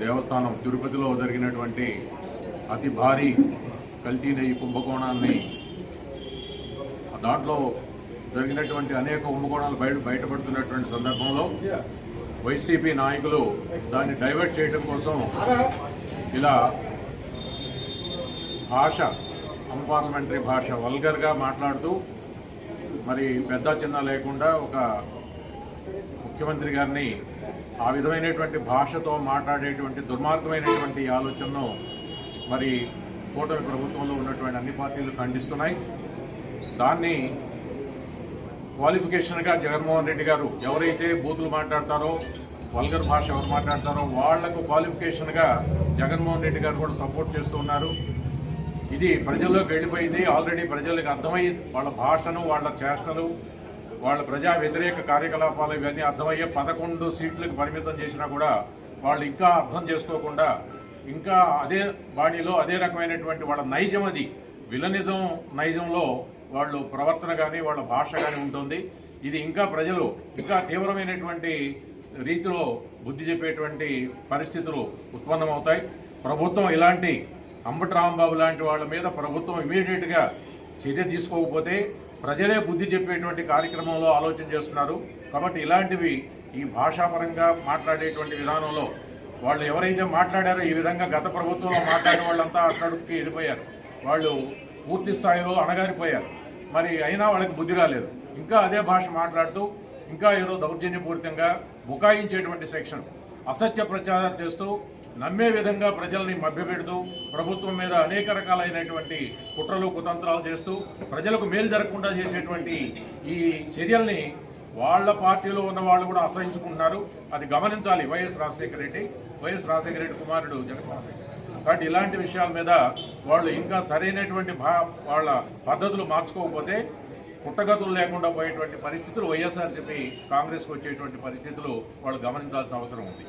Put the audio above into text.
దేవస్థానం తిరుపతిలో జరిగినటువంటి అతి భారీ కల్తీన ఈ కుంభకోణాన్ని దాంట్లో జరిగినటువంటి అనేక కుంభకోణాలు బయట బయటపడుతున్నటువంటి సందర్భంలో వైసీపీ నాయకులు దాన్ని డైవర్ట్ చేయడం కోసం ఇలా భాష అన్పార్లమెంటరీ భాష వల్గర్గా మాట్లాడుతూ మరి పెద్ద చిన్న లేకుండా ఒక ముఖ్యమంత్రి గారిని ఆ విధమైనటువంటి భాషతో మాట్లాడేటువంటి దుర్మార్గమైనటువంటి ఆలోచనను మరి కూటమి ప్రభుత్వంలో ఉన్నటువంటి అన్ని పార్టీలు ఖండిస్తున్నాయి. దాన్ని క్వాలిఫికేషన్గా జగన్మోహన్ రెడ్డి గారు ఎవరైతే బూతులు మాట్లాడతారో వల్గర్ భాష ఎవరు మాట్లాడతారో వాళ్ళకు క్వాలిఫికేషన్గా జగన్మోహన్ రెడ్డి గారు కూడా సపోర్ట్ చేస్తూ ఉన్నారు. ఇది ప్రజల్లోకి వెళ్ళిపోయింది. ఆల్రెడీ ప్రజలకు అర్థమై వాళ్ళ భాషను వాళ్ళ చేష్టలు వాళ్ళ ప్రజా వ్యతిరేక కార్యకలాపాలు ఇవన్నీ అర్థమయ్యే పదకొండు సీట్లకు పరిమితం చేసినా కూడా వాళ్ళు ఇంకా అర్థం చేసుకోకుండా ఇంకా అదే బాడీలో అదే రకమైనటువంటి వాళ్ళ నైజం అది. విలనిజం నైజంలో వాళ్ళు ప్రవర్తన కానీ వాళ్ళ భాష కానీ ఉంటుంది. ఇది ఇంకా ప్రజలు ఇంకా తీవ్రమైనటువంటి రీతిలో బుద్ధి చెప్పేటువంటి పరిస్థితులు ఉత్పన్నమవుతాయి. ప్రభుత్వం ఇలాంటి అంబటి రాంబాబు లాంటి వాళ్ళ మీద ప్రభుత్వం ఇమీడియట్గా చర్య తీసుకోకపోతే ప్రజలే బుద్ధి చెప్పేటువంటి కార్యక్రమంలో ఆలోచన చేస్తున్నారు. కాబట్టి ఇలాంటివి ఈ భాషాపరంగా మాట్లాడేటువంటి విధానంలో వాళ్ళు ఎవరైతే మాట్లాడారో ఈ విధంగా గత ప్రభుత్వంలో మాట్లాడిన వాళ్ళంతా అట్టడుక్కి వెళ్ళిపోయారు. వాళ్ళు పూర్తి స్థాయిలో అణగారిపోయారు. మరి అయినా వాళ్ళకి బుద్ధి రాలేదు. ఇంకా అదే భాష మాట్లాడుతూ ఇంకా ఏదో దౌర్జన్యపూరితంగా బుకాయించేటువంటి సెక్షన్ అసత్య ప్రచారం చేస్తూ నమ్మే విధంగా ప్రజల్ని మభ్యపెడుతూ ప్రభుత్వం మీద అనేక రకాలైనటువంటి కుట్రలు కుతంత్రాలు చేస్తూ ప్రజలకు మేలు జరగకుండా చేసేటువంటి ఈ చర్యల్ని వాళ్ళ పార్టీలో ఉన్న వాళ్ళు కూడా అసహించుకుంటున్నారు అది గమనించాలి వైఎస్ రాజశేఖర రెడ్డి. వైఎస్ రాజశేఖర రెడ్డి కుమారుడు జగన్మోహన్ రెడ్డి. కాబట్టి ఇలాంటి విషయాల మీద వాళ్ళు ఇంకా సరైనటువంటి భా వాళ్ళ పద్ధతులు మార్చుకోకపోతే పుట్టగతులు లేకుండా పోయేటువంటి పరిస్థితులు వైఎస్ఆర్సీపీ కాంగ్రెస్కి వచ్చేటువంటి పరిస్థితులు వాళ్ళు గమనించాల్సిన అవసరం ఉంది.